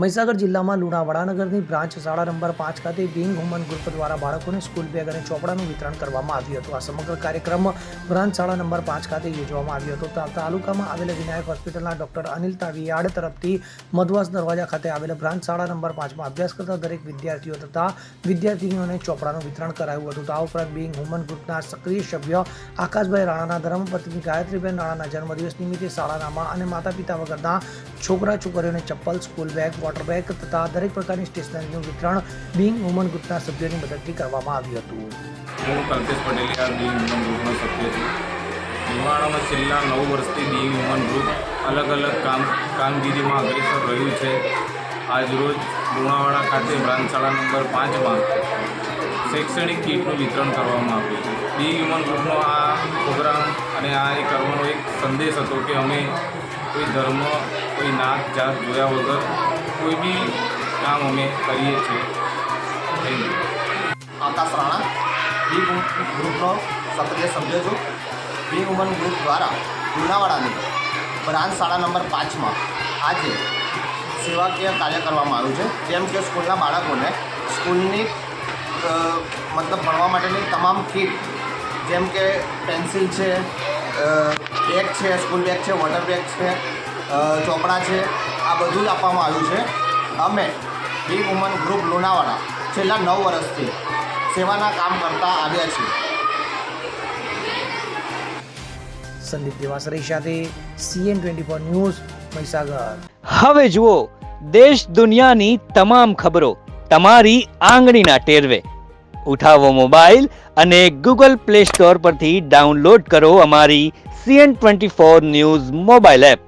મહીસાગર જિલ્લામાં લુણાવાડાનગરની બ્રાન્ચ શાળા નંબર પાંચ ખાતે બિંગ હુમન ગ્રુપ દ્વારા બાળકોને સ્કૂલ બેગ અને ચોપડાનું વિતરણ કરવામાં આવ્યું હતું. આ સમગ્ર કાર્યક્રમ બ્રાન્ચ શાળા નંબર પાંચ ખાતે યોજવામાં આવ્યો હતો. તાલુકામાં આવેલા વિનાયક હોસ્પિટલના ડોક્ટર અનિલ તાવીયાડ તરફથી મધવાસ દરવાજા ખાતે આવેલા બ્રાન્ચ શાળા નંબર પાંચમાં અભ્યાસ કરતા દરેક વિદ્યાર્થીઓ તથા વિદ્યાર્થીનીઓને ચોપડાનું વિતરણ કરાયું હતું. આ ઉપરાંત બિંગ હુમન ગ્રુપના સક્રિય સભ્ય આકાશભાઈ રાણાના ધર્મપત્ની ગાયત્રીબેન રાણાના જન્મદિવસ નિમિત્તે શાળાનામાં અને માતા પિતા વગરના છોકરા છોકરીઓને ચપ્પલ, સ્કૂલ બેગ વોટર બેગ તથા દરેક પ્રકારની સ્ટેશનરીનું વિતરણ બિંગ વુમન ગ્રુપના સભ્યોની મદદથી કરવામાં આવ્યું હતું. હું કલ્પેશ પટેલિયા બિંગ હ્યુમન ગ્રુપનો સભ્ય છું. લુણાવાડામાં છેલ્લા નવ વર્ષથી બી વુમન ગ્રુપ અલગ અલગ કામ, કામગીરીમાં અગ્રેસર રહ્યું છે. આજરોજ લુણાવાડા ખાતે બ્રાન્ચ નંબર પાંચમાં શૈક્ષણિક કીટનું વિતરણ કરવામાં આવ્યું છે. બી હ્યુમન ગ્રુપનો આ પ્રોગ્રામ અને આ એ કરવાનો એક સંદેશ હતો કે અમે કોઈ ધર્મ, કોઈ નાત, જાત જોયા વગર કોઈ બી કામ અમે કરીએ છીએ. Thank you. Akash Rana B ગ્રુપનો સક્રિય સભ્ય છું. બી વુમન ગ્રુપ દ્વારા લુણાવાડાની બ્રાન્ચ શાળા નંબર પાંચમાં આજે સેવાકીય કાર્ય કરવામાં આવ્યું છે. જેમ કે સ્કૂલના બાળકોને સ્કૂલની મતલબ ભણવા માટેની તમામ કીટ જેમ કે પેન્સિલ છે બેગ છે સ્કૂલ બેગ છે વોટર બેગ છે ચોપડા છે આ બધું જ આપવામાં આવ્યું છે. અમે બી વુમન ગ્રુપ લુણાવાડા છેલ્લા નવ વર્ષથી સેવાના કામ કરતા આવ્યા છીએ. સંદીપ દેવાસરી સાથે CN twenty four news Mahisagar. હવે જુઓ દેશ દુનિયાની તમામ ખબરો તમારી આંગળીના ટેરવે. ઉઠાવો મોબાઈલ અને ગૂગલ પ્લે સ્ટોર પરથી ડાઉનલોડ કરો અમારી CN twenty four news mobile app.